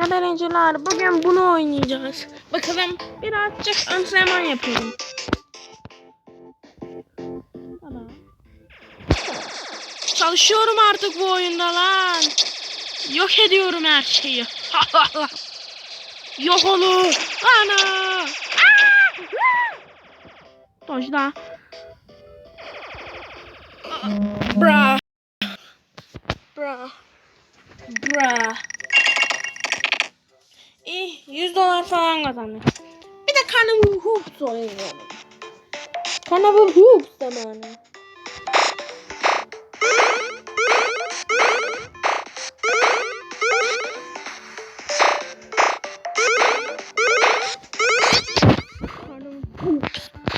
Eğlenceler. Bugün bunu oynayacağız. Bakalım birazcık antrenman yapıyorum. Tamam. Çalışıyorum artık bu oyunda lan. Yok ediyorum her şeyi. Yok olur. Ana. Dojda. Bra. Bra. Bra. İyi 100 dolar falan kazandık. Bir de Carnival Hoops oynayalım. Carnival Hoops zamanı.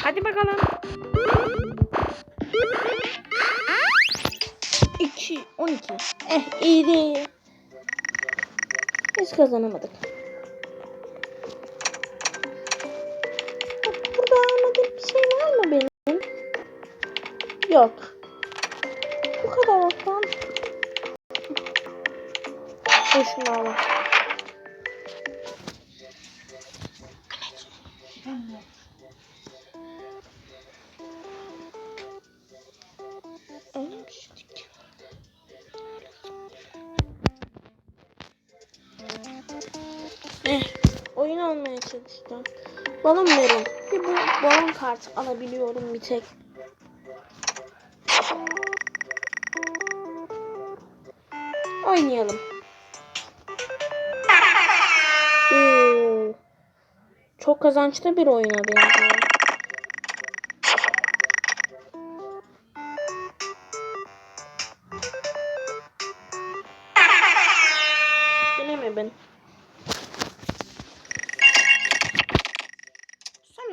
Hadi bakalım. 2, 12. Eh iyi değil. Hiç kazanamadık. Var mı benim? Yok. Bu kadar olsam. Şunu alalım. Oyun almaya çalışacağım. Balon verin. Bir bu balon kartı alabiliyorum bir tek. Oynayalım. Oo. Çok kazançlı bir oyuna benziyor. Yine?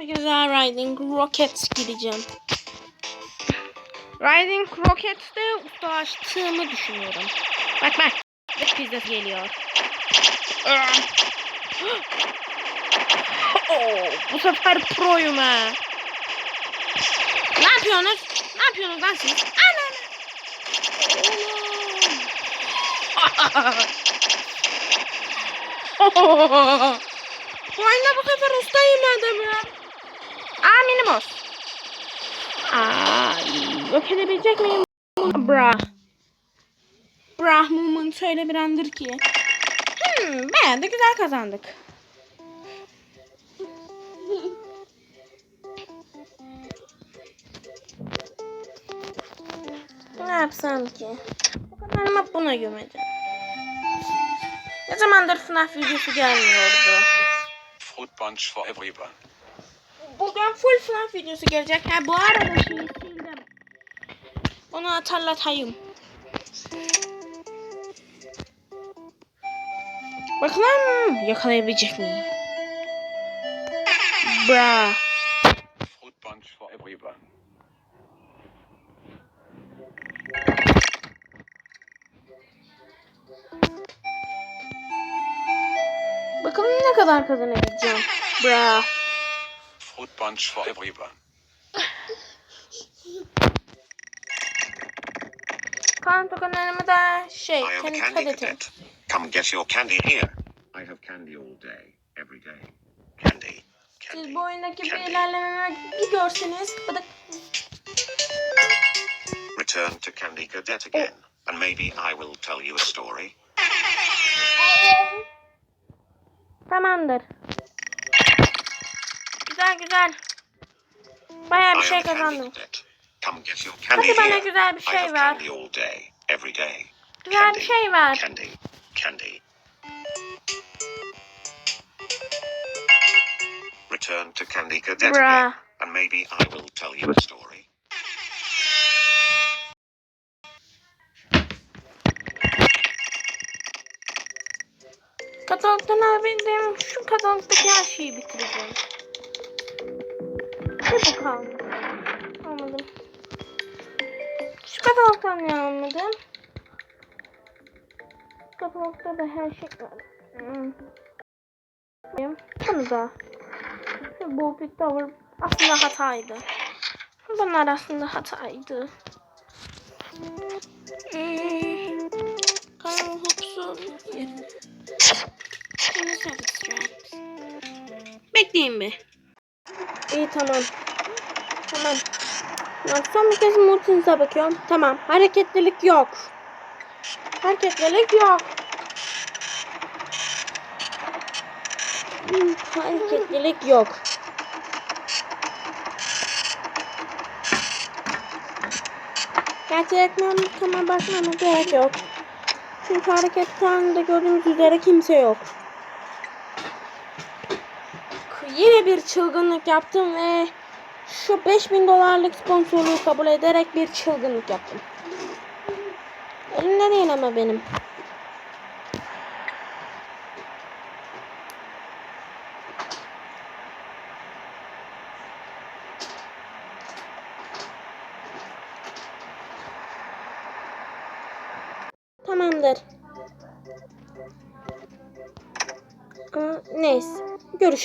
Güzel Riding Rockets gireceğim. Riding Rockets'te ustalaştığımı düşünüyorum. Bak bak. Bir pizzası geliyor. Oo, bu sefer proyum ha. Ne yapıyorsunuz? Ne yapıyorsunuz lan siz? Ana. Oğlum. Bu sefer ustayım adam ya. Aa minimos. Aa yok edebilecek miyim? Bra. Bra moment öyle bir andır ki. Hmm, da güzel kazandık. Ne yapsam ki? O kadarımı buna gömeceğim. Ne zamandır FNAF videosu gelmiyordu. Fruit punch for everyone. Bugün full FNAF videosu gelecek. Ha bu arada şeyi sildim. Onu hatırlatayım. Bakalım yakalayabilecek miyim? Bra. Bakalım ne kadar kazanabileceğim. Bra. Fruit punch for everyone. Kan tokenlerimi de şey I am a kendi candy kadetim. cadet. Come get your candy here. I have candy all day, every day. Candy, candy. Siz bu oyundaki bir candy. ilerlememi bir görseniz bıdık. Return to Candy Cadet again, and maybe I will tell you a story. Tamamdır. Güzel güzel. Bayağı bir şey kazandım. Hadi bana güzel bir şey ver. Güzel bir şey ver. Return to Candy Cadet Bruh. again, and maybe I will tell you a story. Katalogdan alabildiğim şu katalogdaki her şeyi bitireceğim. Bir bu. Şu katalogdan ne almadım? Katalogda da her şey var. Hmm. Bunu da. Bu Big Tower aslında hataydı. Bunlar aslında hataydı. Hmm. Bekleyin bir. Tamam. Tamam. Tamam, son bir kez multinize bakıyorum. Tamam. Hareketlilik yok. Hareketlilik yok. Hareketlilik yok. Gerçekten tamam bakmama gerek yok. Çünkü hareket halinde gördüğümüz üzere kimse yok. Yine bir çılgınlık yaptım ve şu 5000 dolarlık sponsorluğu kabul ederek bir çılgınlık yaptım. Elimde değil ama benim. Tamamdır. Ama neyse. Görüş.